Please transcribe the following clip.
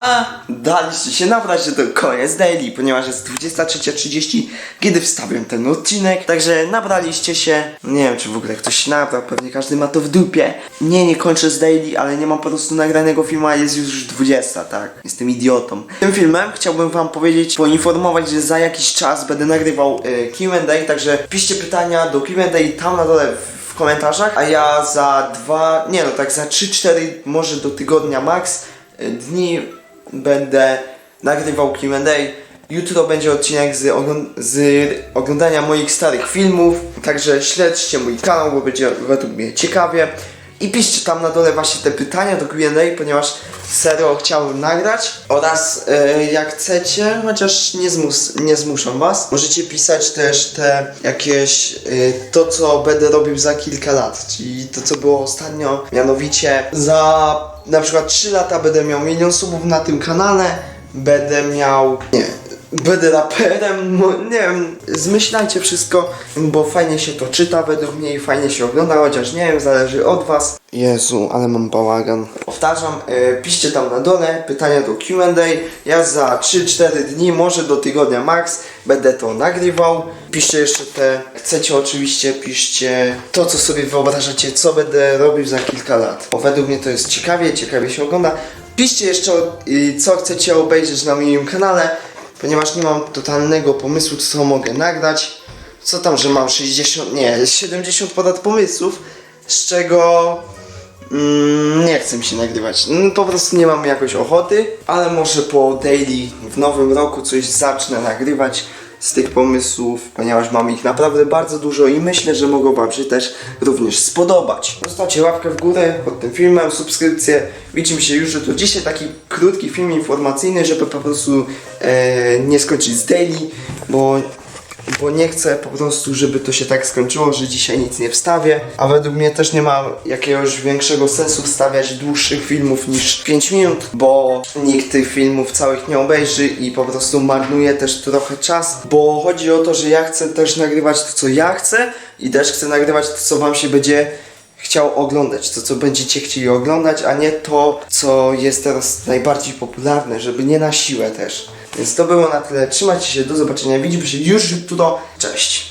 A daliście się nabrać, że to koniec daily, ponieważ jest 23.30, kiedy wstawiam ten odcinek. Także nabraliście się. Nie wiem, czy w ogóle ktoś się nabrał, pewnie każdy ma to w dupie. Nie, nie kończę z daily, ale nie mam po prostu nagranego filmu, a jest już 20, tak? Jestem idiotą. Tym filmem chciałbym wam powiedzieć, poinformować, że za jakiś czas będę nagrywał y, Q&A, także piszcie pytania do Q&A tam na dole w- w komentarzach, a ja za dwa, nie no tak za 3-4, może do tygodnia max y, dni będę nagrywał Q&A. Jutro będzie odcinek z, z oglądania moich starych filmów, także śledźcie mój kanał, bo będzie według mnie ciekawie. I piszcie tam na dole właśnie te pytania do Q&A, ponieważ serio chciałbym nagrać. Oraz e, jak chcecie, chociaż nie, zmus, nie zmuszam was, możecie pisać też te jakieś e, to, co będę robił za kilka lat, czyli to, co było ostatnio, mianowicie za na przykład 3 lata będę miał milion subów na tym kanale, będę miał, nie, będę raperem, no, nie wiem, zmyślajcie wszystko, bo fajnie się to czyta według mnie i fajnie się ogląda, chociaż nie wiem, zależy od was. Jezu, ale mam bałagan. Powtarzam, e, piszcie tam na dole pytania do Q&A. Ja za 3-4 dni, może do tygodnia max, będę to nagrywał. Piszcie jeszcze te, chcecie oczywiście, piszcie to, co sobie wyobrażacie, co będę robił za kilka lat. Bo według mnie to jest ciekawie, ciekawie się ogląda. Piszcie jeszcze, y, co chcecie obejrzeć na moim kanale, ponieważ nie mam totalnego pomysłu, co mogę nagrać. Co tam, że mam 60, nie, 70 ponad pomysłów, z czego mm, nie chcę mi się nagrywać. Mm, Po prostu nie mam jakoś ochoty, ale może po daily w nowym roku coś zacznę nagrywać z tych pomysłów, ponieważ mam ich naprawdę bardzo dużo i myślę, że mogą Wam się też również spodobać. Zostawcie łapkę w górę pod tym filmem, subskrypcję. Widzimy się już jutro. Dzisiaj taki krótki film informacyjny, żeby po prostu e, nie skończyć z daily, bo bo nie chcę po prostu, żeby to się tak skończyło, że dzisiaj nic nie wstawię, a według mnie też nie ma jakiegoś większego sensu wstawiać dłuższych filmów niż 5 minut, bo nikt tych filmów całych nie obejrzy i po prostu marnuje też trochę czas, bo chodzi o to, że ja chcę też nagrywać to, co ja chcę i też chcę nagrywać to, co wam się będzie chciał oglądać, to co będziecie chcieli oglądać, a nie to, co jest teraz najbardziej popularne, żeby nie na siłę też. Więc to było na tyle. Trzymajcie się, do zobaczenia. Widzimy się już jutro. Cześć!